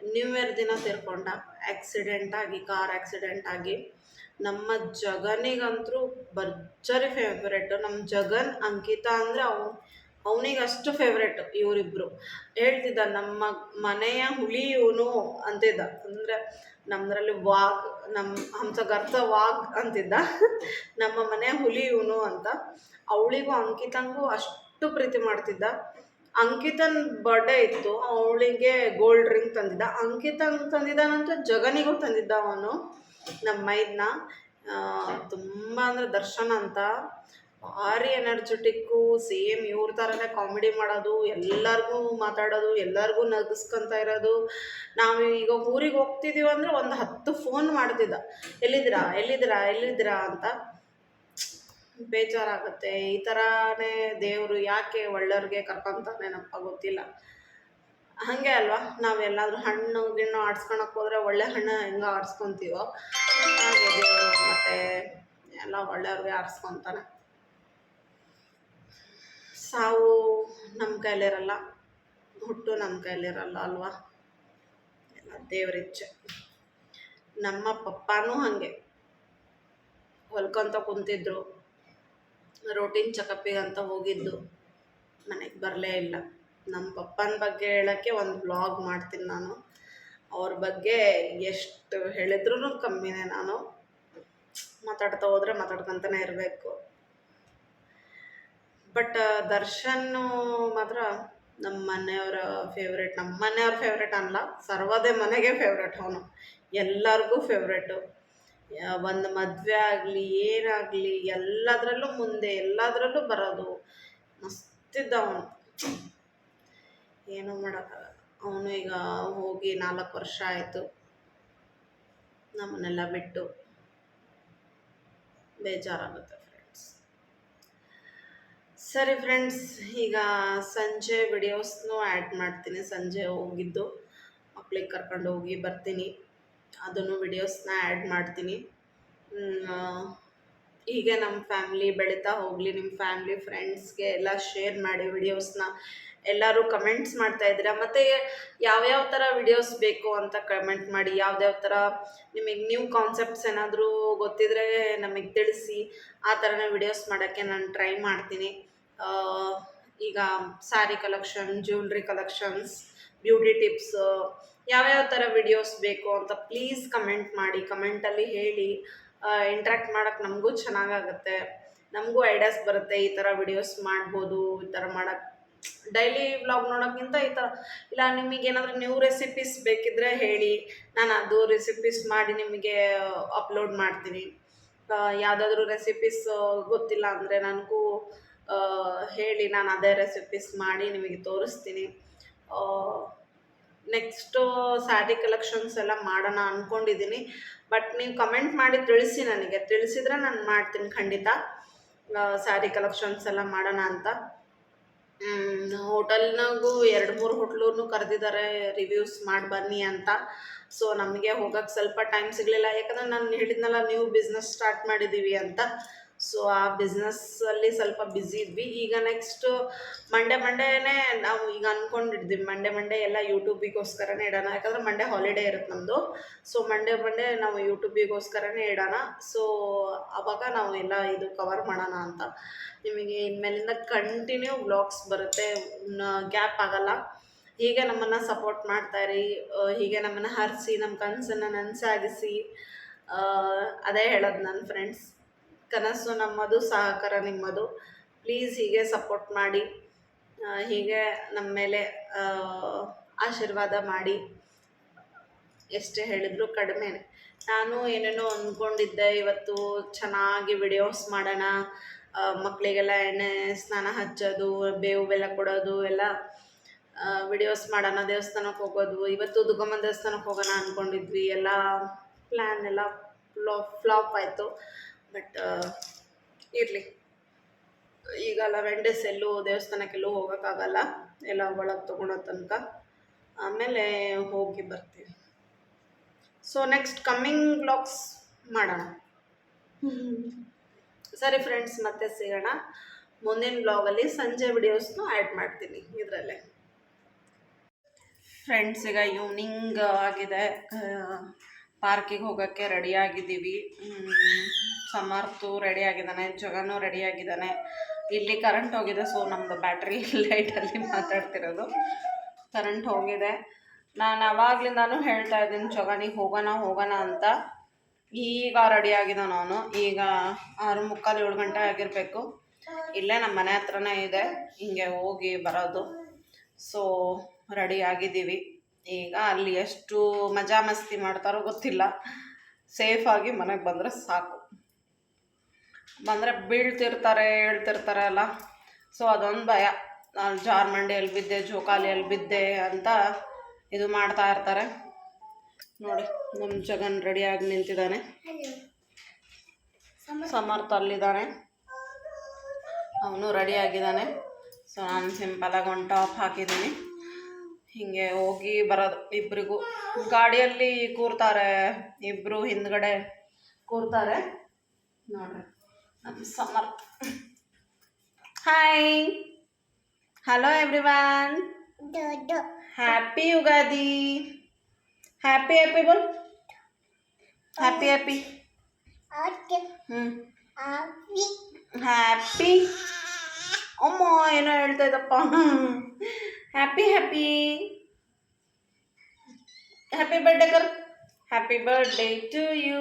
ನ್ಯೂ ಇಯರ್ ದಿನ ತಿರ್ಕೊಂಡ. ಆಕ್ಸಿಡೆಂಟ್ ಆಗಿ ಕಾರ್ ಆಕ್ಸಿಡೆಂಟ್ ಆಗಿ. ನಮ್ಮ ಜಗನಿಗಂತೂ ಭರ್ಜರಿ ಫೇವ್ರೆಟ್ ನಮ್ಮ ಜಗನ್, ಅಂಕಿತಾ ಅಂದರೆ ಅವ್, ಅವನಿಗೆ ಅಷ್ಟು ಫೇವ್ರೇಟ್ ಇವರಿಬ್ರು. ಹೇಳ್ತಿದ್ದ ನಮ್ಮ ಮನೆಯ ಹುಲಿ ಇವನು ಅಂತಿದ್ದ. ಅಂದರೆ ನಮ್ಮದ್ರಲ್ಲಿ ವಾಗ್ ನಮ್ಮ ಹಂಸಗರ್ಥ ವಾಗ್ ಅಂತಿದ್ದ. ನಮ್ಮ ಮನೆಯ ಹುಲಿ ಇವನು ಅಂತ. ಅವಳಿಗೂ ಅಂಕಿತಂಗೂ ಅಷ್ಟು ಪ್ರೀತಿ ಮಾಡ್ತಿದ್ದ. ಅಂಕಿತನ್ ಬರ್ಡೇ ಇತ್ತು, ಅವಳಿಗೆ ಗೋಲ್ಡ್ ರಿಂಗ್ ತಂದಿದ್ದ. ಅಂಕಿತಂಗೆ ತಂದಿದ್ದಾನಂತೂ ಜಗನಿಗೂ ತಂದಿದ್ದ ಅವನು. ನಮ್ಮ ಮೈದ್ನ ತುಂಬ ಅಂದರೆ ದರ್ಶನ್ ಅಂತ. ಭಾರಿ ಎನರ್ಜೆಟಿಕ್ಕು, ಸೇಮ್ ಇವ್ರ ಥರನೇ ಕಾಮಿಡಿ ಮಾಡೋದು, ಎಲ್ಲರಿಗೂ ಮಾತಾಡೋದು, ಎಲ್ಲರಿಗೂ ನಗಿಸ್ಕೊಂತ ಇರೋದು. ನಾವು ಈಗ ಊರಿಗೆ ಹೋಗ್ತಿದ್ದೀವಿ ಅಂದರೆ ಒಂದು ಹತ್ತು ಫೋನ್ ಮಾಡ್ತಿದ್ದ. ಎಲ್ಲಿದ್ದೀರಾ ಎಲ್ಲಿದ್ದೀರಾ ಎಲ್ಲಿದ್ದೀರಾ ಅಂತ. ಬೇಜಾರಾಗುತ್ತೆ. ಈ ಥರನೇ ದೇವರು ಯಾಕೆ ಒಳ್ಳೆಯವ್ರಿಗೆ ಕರ್ಕೊಂತಾನೇನಪ್ಪ ಗೊತ್ತಿಲ್ಲ. ಹಾಗೆ ಅಲ್ವಾ? ನಾವು ಎಲ್ಲಾದರೂ ಹಣ್ಣು, ಗಿಣ್ಣು ಆಡ್ಸ್ಕೊಳಕ್ಕೆ ಹೋದ್ರೆ ಒಳ್ಳೆ ಹಣ್ಣು ಹೆಂಗೆ ಆಡ್ಸ್ಕೊತೀವೋ, ಹಾಗೆ ದೇವರು ಮತ್ತು ಎಲ್ಲ ಒಳ್ಳೆಯವ್ರಿಗೆ ಆರಿಸ್ಕೊತಾನೆ ಸಾವು ನಮ್ಮ ಕೈಲಿರಲ್ಲ, ಹುಟ್ಟು ನಮ್ಮ ಕೈಲಿರಲ್ಲ ಅಲ್ವಾ? ಎಲ್ಲ ದೇವರಿಚ್ಛೆ ನಮ್ಮ ಪಪ್ಪಾನೂ ಹಾಗೆ. ಹೊಲ್ಕೊಂತ ಕುಂತಿದ್ರು ರೋಟೀನ್ ಚೆಕಪ್ಪಿಗೆ ಅಂತ ಹೋಗಿದ್ದು, ಮನೆಗೆ ಬರಲೇ ಇಲ್ಲ. ನಮ್ಮ ಪಪ್ಪನ ಬಗ್ಗೆ ಹೇಳೋಕ್ಕೆ ಒಂದು ಬ್ಲಾಗ್ ಮಾಡ್ತೀನಿ ನಾನು. ಅವ್ರ ಬಗ್ಗೆ ಎಷ್ಟು ಹೇಳಿದ್ರೂ ಕಮ್ಮಿನೇ ನಾನು. ಮಾತಾಡ್ತಾ ಹೋದರೆ ಮಾತಾಡ್ಕೊತಾನೆ ಇರಬೇಕು. ಬಟ್ ದರ್ಶನ್ನು ಮಾತ್ರ ನಮ್ಮ ಮನೆಯವರ ಫೇವ್ರೇಟ್ ನಮ್ಮ ಮನೆಯವ್ರ ಫೇವ್ರೇಟ್ ಅಲ್ಲ, ಸರ್ವದೇ ಮನೆಗೆ ಫೇವ್ರೇಟ್ ಅವನು. ಎಲ್ಲರಿಗೂ ಫೇವ್ರೇಟು ಒಂದು ಮದುವೆ ಆಗಲಿ, ಏನಾಗಲಿ, ಎಲ್ಲದರಲ್ಲೂ ಮುಂದೆ, ಎಲ್ಲದರಲ್ಲೂ ಬರೋದು. ಮಸ್ತಿದ್ದ ಅವನು. ಏನೂ ಮಾಡೋಕ್ಕಾಗಲ್ಲ. ಅವನು ಈಗ ಹೋಗಿ ನಾಲ್ಕು ವರ್ಷ ಆಯಿತು. ನಮ್ಮನ್ನೆಲ್ಲ ಬಿಟ್ಟು ಬೇಜಾರಾಗುತ್ತೆ ಫ್ರೆಂಡ್ಸ್ ಸರಿ ಫ್ರೆಂಡ್ಸ್ ಈಗ ಸಂಜೆ ವಿಡಿಯೋಸ್ನೂ ಆ್ಯಡ್ ಮಾಡ್ತೀನಿ. ಸಂಜೆ ಹೋಗಿದ್ದು, ಮಕ್ಳಿಗೆ ಕರ್ಕೊಂಡು ಹೋಗಿ ಬರ್ತೀನಿ. ಅದನ್ನು ವಿಡಿಯೋಸ್ನ ಆ್ಯಡ್ ಮಾಡ್ತೀನಿ. ಹೀಗೆ ನಮ್ಮ ಫ್ಯಾಮ್ಲಿ ಬೆಳೀತಾ ಹೋಗಲಿ. ನಿಮ್ಮ ಫ್ಯಾಮ್ಲಿ ಫ್ರೆಂಡ್ಸ್ಗೆ ಎಲ್ಲ ಶೇರ್ ಮಾಡಿ ವಿಡಿಯೋಸ್ನ ಎಲ್ಲರೂ ಕಮೆಂಟ್ಸ್ ಮಾಡ್ತಾ ಇದ್ದೀರಾ? ಮತ್ತು ಯಾವ್ಯಾವ ಥರ ವಿಡಿಯೋಸ್ ಬೇಕು ಅಂತ ಕಮೆಂಟ್ ಮಾಡಿ, ಯಾವ್ದ್ಯಾವ ಥರ ನಿಮಗೆ ನ್ಯೂ ಕಾನ್ಸೆಪ್ಟ್ಸ್ ಏನಾದರೂ ಗೊತ್ತಿದ್ರೆ ನಮಗೆ ತಿಳಿಸಿ, ಆ ಥರನೇ ವಿಡಿಯೋಸ್ ಮಾಡೋಕ್ಕೆ ನಾನು ಟ್ರೈ ಮಾಡ್ತೀನಿ. ಈಗ sari collection jewellery collections beauty tips ಯಾವ್ಯಾವ ಥರ ವಿಡಿಯೋಸ್ ಬೇಕು ಅಂತ ಪ್ಲೀಸ್ ಕಮೆಂಟ್ ಮಾಡಿ ಕಮೆಂಟಲ್ಲಿ ಹೇಳಿ ಇಂಟ್ರ್ಯಾಕ್ಟ್ ಮಾಡೋಕ್ಕೆ ನಮಗೂ ಚೆನ್ನಾಗಾಗುತ್ತೆ ನಮಗೂ ಐಡಿಯಾಸ್ ಬರುತ್ತೆ, ಈ ಥರ ವಿಡಿಯೋಸ್ ಮಾಡ್ಬೋದು, ಈ ಥರ ಮಾಡೋಕ್ಕೆ ಡೈಲಿ ವ್ಲಾಗ್ ನೋಡೋಕ್ಕಿಂತ ಈ ಥರ. ಇಲ್ಲ, ನಿಮಗೆ ಏನಾದರೂ ನ್ಯೂ ರೆಸಿಪೀಸ್ ಬೇಕಿದ್ದರೆ ಹೇಳಿ. ನಾನು ಅದು ರೆಸಿಪೀಸ್ ಮಾಡಿ ನಿಮಗೆ ಅಪ್ಲೋಡ್ ಮಾಡ್ತೀನಿ. ಯಾವುದಾದ್ರೂ ರೆಸಿಪೀಸ್ ಗೊತ್ತಿಲ್ಲ ಅಂದರೆ ನನಗೂ ಹೇಳಿ. ನಾನು ಅದೇ ರೆಸಿಪೀಸ್ ಮಾಡಿ ನಿಮಗೆ ತೋರಿಸ್ತೀನಿ. ನೆಕ್ಸ್ಟು ಸ್ಯಾರಿ ಕಲೆಕ್ಷನ್ಸ್ ಎಲ್ಲ ಮಾಡೋಣ ಅಂದ್ಕೊಂಡಿದ್ದೀನಿ ಬಟ್ ನೀವು ಕಮೆಂಟ್ ಮಾಡಿ ತಿಳಿಸಿ ನನಗೆ. ತಿಳಿಸಿದ್ರೆ ನಾನು ಮಾಡ್ತೀನಿ ಖಂಡಿತ. ಸ್ಯಾರಿ ಕಲೆಕ್ಷನ್ಸ್ ಎಲ್ಲ ಮಾಡೋಣ ಅಂತ. ಹೋಟೆಲ್ನಾಗೂ ಎರಡು ಮೂರು ಹೋಟ್ಲೂ ಕರೆದಿದ್ದಾರೆ ರಿವ್ಯೂಸ್ ಮಾಡಿ ಬನ್ನಿ ಅಂತ. ಸೊ ನಮಗೆ ಹೋಗಕ್ಕೆ ಸ್ವಲ್ಪ ಟೈಮ್ ಸಿಗಲಿಲ್ಲ. ಯಾಕಂದ್ರೆ ನಾನು ಹೇಳಿದ್ನಲ್ಲ, ನೀವು ಬಿಸ್ನೆಸ್ ಸ್ಟಾರ್ಟ್ ಮಾಡಿದ್ದೀವಿ ಅಂತ. ಸೊ ಆ ಬಿಸ್ನೆಸ್ಸಲ್ಲಿ ಸ್ವಲ್ಪ ಬ್ಯುಸಿ ಇದ್ವಿ. ಈಗ ನೆಕ್ಸ್ಟು ಮಂಡೇ ಮಂಡೇನೇ ನಾವು ಈಗ ಅಂದ್ಕೊಂಡಿದ್ವಿ ಮಂಡೇ ಮಂಡೇ ಎಲ್ಲ ಯೂಟ್ಯೂಬಿಗೋಸ್ಕರನೇ ಇಡೋಣ. ಯಾಕಂದರೆ ಮಂಡೇ ಹಾಲಿಡೇ ಇರುತ್ತೆ ನಮ್ಮದು ಸೊ ಮಂಡೇ ಮಂಡೇ ನಾವು ಯೂಟ್ಯೂಬಿಗೋಸ್ಕರನೇ ಇಡೋಣ. ಸೊ ಆವಾಗ ನಾವು ಎಲ್ಲ ಇದು ಕವರ್ ಮಾಡೋಣ ಅಂತ. ನಿಮಗೆ ಇನ್ಮೇಲಿಂದ ಕಂಟಿನ್ಯೂ ಬ್ಲಾಗ್ಸ್ ಬರುತ್ತೆ. ಗ್ಯಾಪ್ ಆಗಲ್ಲ. ಹೀಗೆ ನಮ್ಮನ್ನು ಸಪೋರ್ಟ್ ಮಾಡ್ತಾಯಿರಿ ಹೀಗೆ ನಮ್ಮನ್ನು ಹರಿಸಿ ನಮ್ಮ ಕನಸನ್ನು ನನಸಾಗಿಸಿ. ಅದೇ ಹೇಳೋದು ನನ್ನ ಫ್ರೆಂಡ್ಸ್ ಕನಸು ನಮ್ಮದು, ಸಹಕಾರ ನಿಮ್ಮದು. ಪ್ಲೀಸ್ ಹೀಗೆ ಸಪೋರ್ಟ್ ಮಾಡಿ ಹೀಗೆ ನಮ್ಮ ಮೇಲೆ ಆಶೀರ್ವಾದ ಮಾಡಿ. ಎಷ್ಟೇ ಹೇಳಿದ್ರು ಕಡಿಮೆ. ನಾನು ಏನೇನೋ ಅಂದ್ಕೊಂಡಿದ್ದೆ, ಇವತ್ತು ಚೆನ್ನಾಗಿ ವಿಡಿಯೋಸ್ ಮಾಡೋಣ ಮಕ್ಕಳಿಗೆಲ್ಲ ಎಣ್ಣೆ ಸ್ನಾನ ಹಚ್ಚೋದು, ಬೇವು ಬೆಲ್ಲ ಕೊಡೋದು, ಎಲ್ಲ ವಿಡಿಯೋಸ್ ಮಾಡೋಣ, ದೇವಸ್ಥಾನಕ್ಕೆ ಹೋಗೋದು. ಇವತ್ತು ದುಗಮ್ಮ ದೇವಸ್ಥಾನಕ್ಕೆ ಹೋಗೋಣ ಅಂದ್ಕೊಂಡಿದ್ವಿ. ಎಲ್ಲ ಪ್ಲ್ಯಾನ್ ಎಲ್ಲ ಫ್ಲಾ ಫ್ಲಾಪ್ ಆಯಿತು. ಬಟ್ ಇರಲಿ. ಈಗ ಲವೆಂಡೇಸ್ ಡೇಸ್ ಎಲ್ಲೂ ದೇವಸ್ಥಾನಕ್ಕೆಲ್ಲೂ ಹೋಗೋಕ್ಕಾಗಲ್ಲ. ಎಲ್ಲ ಒಳಗೆ ತೊಗೊಳೋ ತನಕ. ಆಮೇಲೆ ಹೋಗಿ ಬರ್ತೀವಿ ಸೊ ನೆಕ್ಸ್ಟ್ ಕಮ್ಮಿಂಗ್ ಬ್ಲಾಗ್ಸ್ ಮಾಡೋಣ. ಸರಿ ಫ್ರೆಂಡ್ಸ್ ಮತ್ತೆ ಸಿಗೋಣ. ಮುಂದಿನ ಬ್ಲಾಗಲ್ಲಿ ಸಂಜೆ ವಿಡಿಯೋಸ್ನು ಆ್ಯಡ್ ಮಾಡ್ತೀನಿ ಇದರಲ್ಲೇ. ಫ್ರೆಂಡ್ಸ್ ಈಗ ಈವ್ನಿಂಗ್ ಆಗಿದೆ. ಪಾರ್ಕಿಗೆ ಹೋಗೋಕ್ಕೆ ರೆಡಿ ಆಗಿದ್ದೀವಿ. ಸಮರ್ಥು ರೆಡಿ ಆಗಿದ್ದಾನೆ, ಜಗನು ರೆಡಿ ಆಗಿದ್ದಾನೆ. ಇಲ್ಲಿ ಕರೆಂಟ್ ಹೋಗಿದೆ ಸೊ ನಮ್ಮದು ಬ್ಯಾಟ್ರಿ ಲೈಟಲ್ಲಿ ಮಾತಾಡ್ತಿರೋದು. ಕರೆಂಟ್ ಹೋಗಿದೆ. ನಾನು ಅವಾಗ್ಲಿಂದಾನು ಹೇಳ್ತಾ ಇದ್ದೀನಿ, ಜಗನಿಗೆ ಹೋಗೋಣ ಹೋಗೋಣ ಅಂತ. ಈಗ ರೆಡಿ ಆಗಿದ್ದಾನೆ ಅವನು ಈಗ ಆರು ಮುಕ್ಕಾಲು ಏಳು ಗಂಟೆ ಆಗಿರಬೇಕು. ಇಲ್ಲೇ ನಮ್ಮ ಮನೆ ಹತ್ರನೇ ಇದೆ. ಹಿಂಗೆ ಹೋಗಿ ಬರೋದು. ಸೊ ರೆಡಿ ಆಗಿದ್ದೀವಿ. ಈಗ ಅಲ್ಲಿ ಎಷ್ಟು ಮಜಾ ಮಸ್ತಿ ಮಾಡ್ತಾರೋ ಗೊತ್ತಿಲ್ಲ. ಸೇಫಾಗಿ ಮನೆಗೆ ಬಂದರೆ ಸಾಕು. ಬಂದರೆ ಬೀಳ್ತಿರ್ತಾರೆ, ಹೇಳ್ತಿರ್ತಾರೆ ಅಲ್ಲ. ಸೊ ಅದೊಂದು ಭಯ. ನಾನು ಜಾರ್ಮಂಡಿಯಲ್ಲಿ ಬಿದ್ದೆ ಜೋಕಾಲಿಯಲ್ಲಿ ಬಿದ್ದೆ ಅಂತ ಇದು ಮಾಡ್ತಾ ಇರ್ತಾರೆ. ನೋಡಿ ನಮ್ಮ ಜಗನ್ ರೆಡಿಯಾಗಿ ನಿಂತಿದ್ದಾನೆ. ಸಮರ್ಥ ಅಲ್ಲಿದ್ದಾನೆ. ಅವನು ರೆಡಿಯಾಗಿದ್ದಾನೆ ಸೊ ನಾನು ಸಿಂಪಲಾಗಿ ಒಂದು ಟಾಪ್ ಹಾಕಿದ್ದೀನಿ. ಹೀಗೆ ಹೋಗಿ ಬರೋದು ಇಬ್ಬರಿಗೂ ಗಾಡಿಯಲ್ಲಿ ಕೂರ್ತಾರೆ. ಇಬ್ಬರು ಹಿಂದ್ಗಡೆ ಕೂರ್ತಾರೆ. ನೋಡ್ರಿ. ನಮ್ಮ Samarth hi hello everyone happy Ugadi happy happy ಬೋಲ್ ಹ್ಯಾಪಿ ಹ್ಯಾಪಿ ಹ್ಞೂ ಹ್ಯಾಪಿ ಅಮ್ಮ ಏನೋ ಹೇಳ್ತಾ ಇದ್ದಪ್ಪ ಹ್ಯಾಪಿ ಹ್ಯಾಪಿ ಹ್ಯಾಪಿ ಬರ್ಡೇ ಕರ್ ಹ್ಯಾಪಿ ಬರ್ಡೇ ಟು ಯು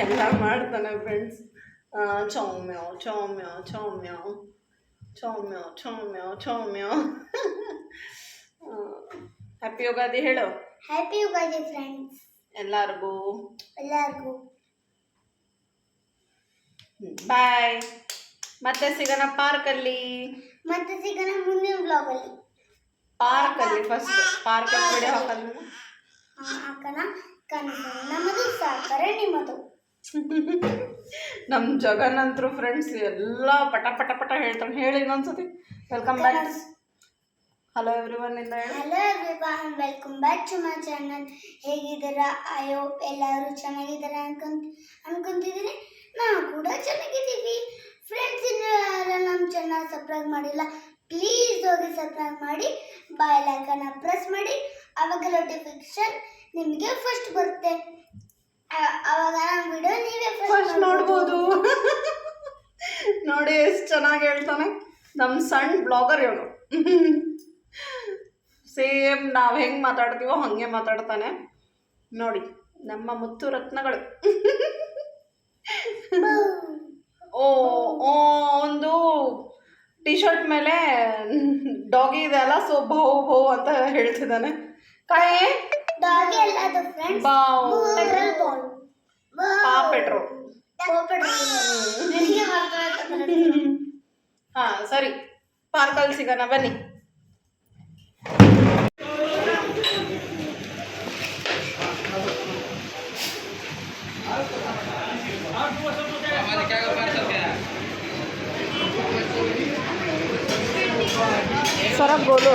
ಎಲ್ಲ ಮಾಡ್ತಾನೆ ಫ್ರೆಂಡ್ಸ್ ಚೌಮ್ಯಾವ್ ಚೌಮ್ಯಾವ್ ಚೌಮ್ಯಾವ್ ಚೌಮ್ಯಾವ್ ಚೌಮ್ಯಾವ್ ಚೌಮ್ಯಾವ್ ಹ್ಯಾಪಿ ಯುಗಾದಿ ಹೇಳು.
ಹ್ಯಾಪಿ ಯುಗಾದಿ ಫ್ರೆಂಡ್ಸ್
ಎಲ್ಲರಿಗೂ.
ಎಲ್ಲರಿಗೂ.
ಬಾಯ್ ಮತ್ತೆ ಸಿಗೋಣ ಪಾರ್ಕಲ್ಲಿ
ಮತ್ತೆ ಸಿಗೋಣ ಮುಂದಿನ ಬ್ಲಾಗಲ್ಲಿ
ಪಾರ್ಕಲ್ಲಿ ಫಸ್ಟ್ ಪಾರ್ಕಲ್ಲಿ ವಿಡಿಯೋ ಹಾಕೋದು
ಹಾಕೋಣ ಕನಸು ನಮ್ಮದು ಸಾಕರೆ ನಿಮ್ಮದು.
ನಮ್ಮ ಜಗನಂತ್ರು ಫ್ರೆಂಡ್ಸ್ ಎಲ್ಲ ಪಟ ಪಟ ಪಟ ಹೇಳ್ತಾನೆ. ಹೇಳಿ ಇನ್ನೊಂದ್ಸತಿ. Welcome back hello everyone ಇಂದ
hello everyone welcome back to my channel ಹೇಗಿದ್ದೀರಾ? ಐ ಹೋಪ್ ಎಲ್ಲರೂ ಚೆನ್ನಾಗಿದ್ದಾರೆ ಅನ್ಕೊಂತ ಅನ್ಕೊಂತಿದ್ದೀನಿ ನಾನು ಕೂಡ ಚೆನ್ನಾಗಿದ್ದೀವಿ. ಫ್ರೆಂಡ್ಸ್ ಇನ್ನು ಯಾರು ನಮ್ಮ ಚಾನಲ್ ಸಬ್ಸ್ಕ್ರೈಬ್ ಮಾಡಿಲ್ಲ ಪ್ಲೀಸ್ ಹೋಗಿ ಸಬ್ಸ್ಕ್ರೈಬ್ ಮಾಡಿ ಬಾಯ್ ಲೈಕನ್ನ ಪ್ರೆಸ್ ಮಾಡಿ ಅವಾಗ ನೋಟಿಫಿಕೇಶನ್ ನಿಮಗೆ ಫಸ್ಟ್ ಬರುತ್ತೆ. ಅವಾಗ ನಮ್ಮ ವಿಡಿಯೋ ನೀವೇ
ಫಸ್ಟ್
ಫಸ್ಟ್
ನೋಡ್ಬೋದು. ನೋಡಿ ಎಷ್ಟು ಚೆನ್ನಾಗಿ ಹೇಳ್ತಾನೆ. ನಮ್ಮ ಸಣ್ಣ ಬ್ಲಾಗರ್ ಇವನು. ಸೇಮ್ ನಾವು ಹೆಂಗೆ ಮಾತಾಡ್ತೀವೋ ಹಾಗೆ ಮಾತಾಡ್ತಾನೆ. ನೋಡಿ ನಮ್ಮ ಮುತ್ತು ರತ್ನಗಳು. ಓ ಓ ಒಂದು ಟಿ ಶರ್ಟ್ ಮೇಲೆ ಡಾಗಿ ಇದೆ ಅಲ್ಲ ಸೊ ಭೌ ಭೌ ಅಂತ ಹೇಳ್ತಿದ್ದಾನೆ. ಕಾಯೇ
ಡಾಗಿ ಅಲ್ಲ ಅದು ಫ್ರೆಂಡ್ಸ್
ಬಾವ್.
ಪೆಟ್ರೋಲ್ ಬಾಲ್
ಪಾ ಪೆಟ್ರೋಲ್
ನನಗೆ ಮಾತಾಡ್ತಾರೆ
ಹಾ ಸರಿ. ಪಾರ್ಕಲ್ಲಿ ಸಿಗೋಣ ಬನ್ನಿ. ಸರಬ್ ಬೋಲು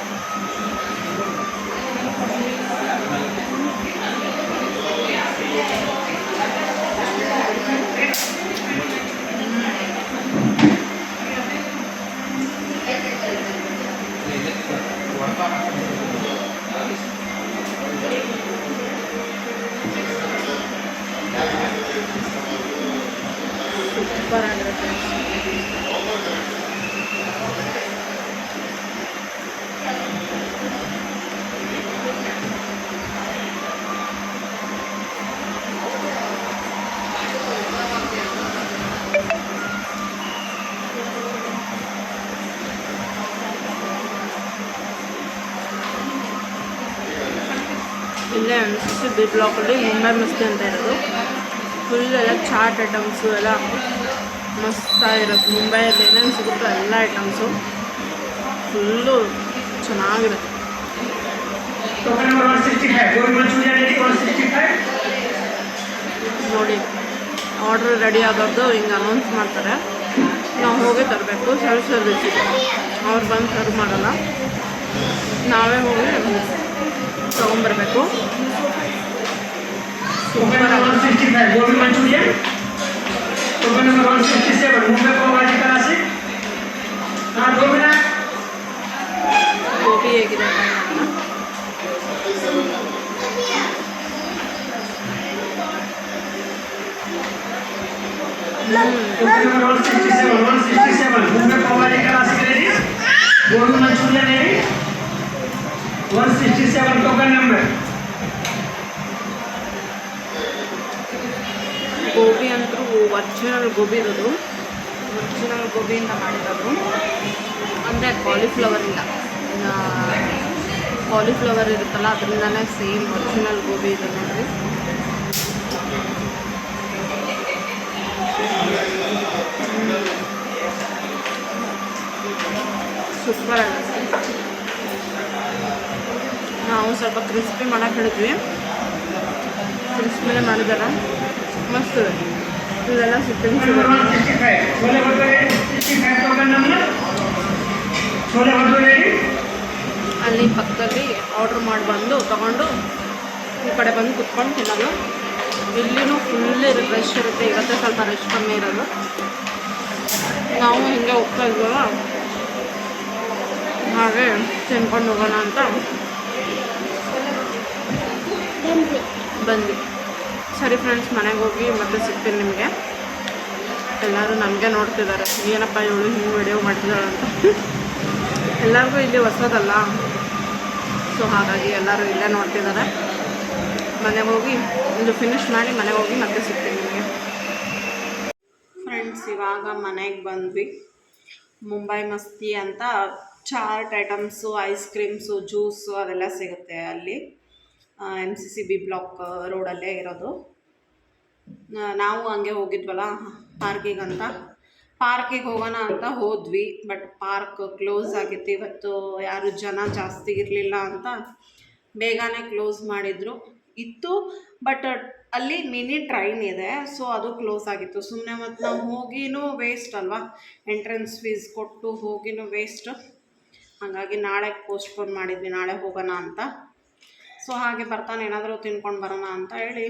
ಬಿ ಬ್ಲಾಕಲ್ಲಿ ಮುಂಬೈ ಮಸ್ತಿ ಅಂತ ಇರೋದು. ಫುಲ್ ಎಲ್ಲ ಚಾಟ್ ಐಟಮ್ಸು ಎಲ್ಲ ಮಸ್ತಾಗಿರುತ್ತೆ ಮುಂಬೈಯಲ್ಲಿ ಏನೇನು ಸಿಗುತ್ತೋ ಎಲ್ಲ ಐಟಮ್ಸು ಫುಲ್ಲು ಚೆನ್ನಾಗಿರುತ್ತೆ.
Token number 165. Gobi Manchurian 165.
ನೋಡಿ ಆರ್ಡ್ರ್ ರೆಡಿ ಆಗೋದು ಹಿಂಗೆ ಅನೌನ್ಸ್ ಮಾಡ್ತಾರೆ. ನಾವು ಹೋಗಿ ತರಬೇಕು. ಸೆಲ್ಫ್ ಸರ್ವಿಸ್ ಇದೆ. ಅವ್ರು ಬಂದು ಸರ್ವ್ ಮಾಡಲ್ಲ. ನಾವೇ ಹೋಗಿ ತೊಗೊಂಬರ್ಬೇಕು.
Token number one sixty five gobi manchurian token number one sixty seven Mumbai पावाजी Karachi हाँ दो मिनट
गोभी एक token number
one sixty seven one sixty seven Mumbai पावाजी Karachi के लिए गोभी मंचूरियन है वन सिक्सटी टोकन नंबर
ಗೋಬಿ ಅಂತೂ ಒರ್ಜಿನಲ್ ಗೋಬಿ ಇರೋದು. ಒರ್ಜಿನಲ್ ಗೋಬಿಯಿಂದ ಮಾಡಿರೋದು. ಅಂದರೆ ಕಾಲಿಫ್ಲವರಿಂದ ಕಾಲಿಫ್ಲವರ್ ಇರುತ್ತಲ್ಲ, ಅದರಿಂದನೇ ಸೇಮ್ ಒರಿಜಿನಲ್ ಗೋಬಿ ಇದೆ ನೋಡ್ರಿ. ಸೂಪರ್ ನಾವು ಸ್ವಲ್ಪ ಕ್ರಿಸ್ಪಿ ಮಾಡಕ್ಕೆ ಹೇಳಿದ್ವಿ. ಕ್ರಿಸ್ಪಿನೇ ಮಾಡಿದಾರೆ. ಮಸ್ತ್ ಇದೆ ಇದೆಲ್ಲ ಸಿಟ್ಟಿಂಗ್
टोकन नंबर
ಸಿಗುತ್ತೆ
165 chole bhature 65 token number chole bhature ready
ಅಲ್ಲಿ ಪಕ್ಕದಲ್ಲಿ ಆರ್ಡ್ರ್ ಮಾಡಿ ಬಂದು ತೊಗೊಂಡು ಈ ಕಡೆ ಬಂದು ಕುತ್ಕೊಂಡು ತಿನ್ನೋದು ಇಲ್ಲಿನೂ ಫುಲ್ ರಶ್ ಇರುತ್ತೆ ಇವತ್ತೇ ಸ್ವಲ್ಪ ರಶ್ ಕಮ್ಮಿ ಇರೋದು ನಾವು ಹಿಂಗೆ ಹೋಗ್ತಾ ಇದ್ವಲ್ಲ ಹಾಗೆ ತಿನ್ಕೊಂಡು ಹೋಗೋಣ ಅಂತ ಬಂದ್ವಿ ಸರಿ ಫ್ರೆಂಡ್ಸ್ ಮನೆಗೆ ಹೋಗಿ ಮತ್ತೆ ಸಿಗ್ತೀನಿ ನಿಮಗೆ. ಎಲ್ಲರೂ ನನಗೆ ನೋಡ್ತಿದ್ದಾರೆ ಏನಪ್ಪ ಇವಳು ಹಿಂಗೆ ವಿಡಿಯೋ ಮಾಡ್ತಿದ್ದಾಳೆ ಅಂತ. ಎಲ್ಲರಿಗೂ ಇಲ್ಲಿ ಹೊಸದಲ್ಲ. ಸೊ ಹಾಗಾಗಿ ಎಲ್ಲರೂ ಇಲ್ಲೇ ನೋಡ್ತಿದ್ದಾರೆ ಮನೆಗೆ ಹೋಗಿ, ಇದು ಫಿನಿಶ್ ಮಾಡಿ ಮನೆಗೆ ಹೋಗಿ ಮತ್ತೆ ಸಿಗ್ತೀನಿ ನಿಮಗೆ. ಫ್ರೆಂಡ್ಸ್ ಇವಾಗ ಮನೆಗೆ ಬಂದ್ವಿ. ಮುಂಬೈ ಮಸ್ತಿ ಅಂತ chaat items, ice creams, juice ಅದೆಲ್ಲ ಸಿಗುತ್ತೆ ಅಲ್ಲಿ. M C C B block ರೋಡಲ್ಲೇ ಇರೋದು. ನಾವು ಹಂಗೆ ಹೋಗಿದ್ವಲ್ಲ ಪಾರ್ಕಿಗೆ ಅಂತ ಪಾರ್ಕಿಗೆ ಹೋಗೋಣ ಅಂತ ಹೋದ್ವಿ, ಬಟ್ ಪಾರ್ಕ್ ಕ್ಲೋಸ್ ಆಗಿತ್ತು. ಇವತ್ತು ಯಾರು ಜನ ಜಾಸ್ತಿ ಇರಲಿಲ್ಲ ಅಂತ ಬೇಗನೆ ಕ್ಲೋಸ್ ಮಾಡಿದರು. ಇತ್ತು, ಬಟ್ ಅಲ್ಲಿ ಮಿನಿ ಟ್ರೈನ್ ಇದೆ, ಸೊ ಅದು ಕ್ಲೋಸ್ ಆಗಿತ್ತು. ಸುಮ್ಮನೆ ಮತ್ತು ನಾವು ಹೋಗಿನೂ ವೇಸ್ಟ್ ಅಲ್ವಾ? ಎಂಟ್ರೆನ್ಸ್ ಫೀಸ್ ಕೊಟ್ಟು ಹೋಗಿನೂ ವೇಸ್ಟ್ ಹಾಗಾಗಿ ನಾಳೆ ಪೋಸ್ಟ್ಪೋನ್ ಮಾಡಿದ್ವಿ, ನಾಳೆ ಹೋಗೋಣ ಅಂತ. ಸೊ ಹಾಗೆ ಬರ್ತಾನೆ, ಏನಾದರೂ ತಿನ್ಕೊಂಡು ಬರೋಣ ಅಂತ ಹೇಳಿ.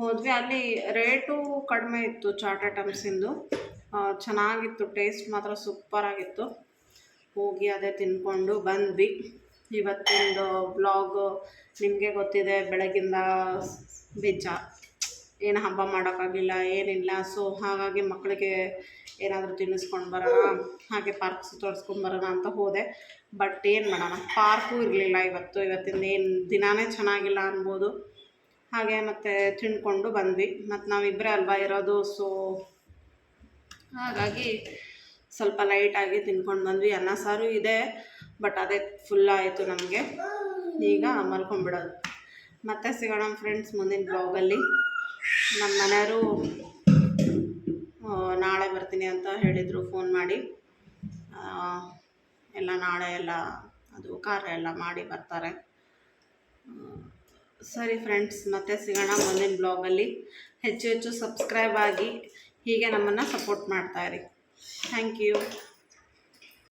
ಹೋದ್ವಿ. ಅಲ್ಲಿ ರೇಟು ಕಡಿಮೆ ಇತ್ತು ಚಾಟ್ ಐಟಮ್ಸಿಂದು. ಚೆನ್ನಾಗಿತ್ತು. ಟೇಸ್ಟ್ ಮಾತ್ರ ಸೂಪರಾಗಿತ್ತು. ಹೋಗಿ ಅದೇ ತಿನ್ಕೊಂಡು ಬಂದ್ವಿ. ಇವತ್ತಿಂದು ಬ್ಲಾಗ್ ನಿಮಗೆ ಗೊತ್ತಿದೆ, ಬೆಳಗಿಂದ ಬೀಜ. ಏನು ಹಬ್ಬ ಮಾಡೋಕ್ಕಾಗಲಿಲ್ಲ ಏನಿಲ್ಲ. ಸೊ, ಹಾಗಾಗಿ ಮಕ್ಕಳಿಗೆ ಏನಾದರೂ ತಿನ್ನಿಸ್ಕೊಂಡು ಬರೋಣ, ಹಾಗೆ ಪಾರ್ಕ್ ತೋರಿಸ್ಕೊಂಡು ಬರೋಣ ಅಂತ ಹೋದೆ. ಬಟ್ ಏನು ಮಾಡೋಣ? ಪಾರ್ಕು ಇರಲಿಲ್ಲ ಇವತ್ತು. ಇವತ್ತಿಂದ ಏನು ದಿನಾನೇ ಚೆನ್ನಾಗಿಲ್ಲ ಅನ್ಬೋದು. ಹಾಗೆ ಮತ್ತು ತಿಂಡ್ಕೊಂಡು ಬಂದ್ವಿ. ಮತ್ತು ನಾವಿಬ್ಬರೇ ಅಲ್ವಾ ಇರೋದು ಸೊ ಹಾಗಾಗಿ ಸ್ವಲ್ಪ ಲೈಟಾಗಿ ತಿನ್ಕೊಂಡು ಬಂದ್ವಿ. ಅನ್ನ ಸಾರು ಇದೆ ಬಟ್ ಅದೇ ಫುಲ್ ಆಯಿತು ನಮಗೆ. ಈಗ ಮಲ್ಕೊಂಡ್ಬಿಡೋದು. ಮತ್ತೆ ಸಿಗೋಣ ಫ್ರೆಂಡ್ಸ್ ಮುಂದಿನ ಬ್ಲಾಗಲ್ಲಿ ನಮ್ಮ ಮನೆಯವರು ನಾಳೆ ಬರ್ತೀನಿ ಅಂತ ಹೇಳಿದರು ಫೋನ್ ಮಾಡಿ. ಎಲ್ಲ ನಾಳೆ ಎಲ್ಲ, ಅದು ಕಾರ್ಯ ಎಲ್ಲ ಮಾಡಿ ಬರ್ತಾರೆ. ಸರಿ ಫ್ರೆಂಡ್ಸ್ ಮತ್ತೆ ಸಿಗೋಣ ಮುಂದಿನ ಬ್ಲಾಗಲ್ಲಿ ಹೆಚ್ಚು ಹೆಚ್ಚು ಸಬ್ಸ್ಕ್ರೈಬ್ ಆಗಿ ಹೀಗೆ ನಮ್ಮನ್ನು ಸಪೋರ್ಟ್ ಮಾಡ್ತಾಯಿರಿ ಥ್ಯಾಂಕ್ ಯು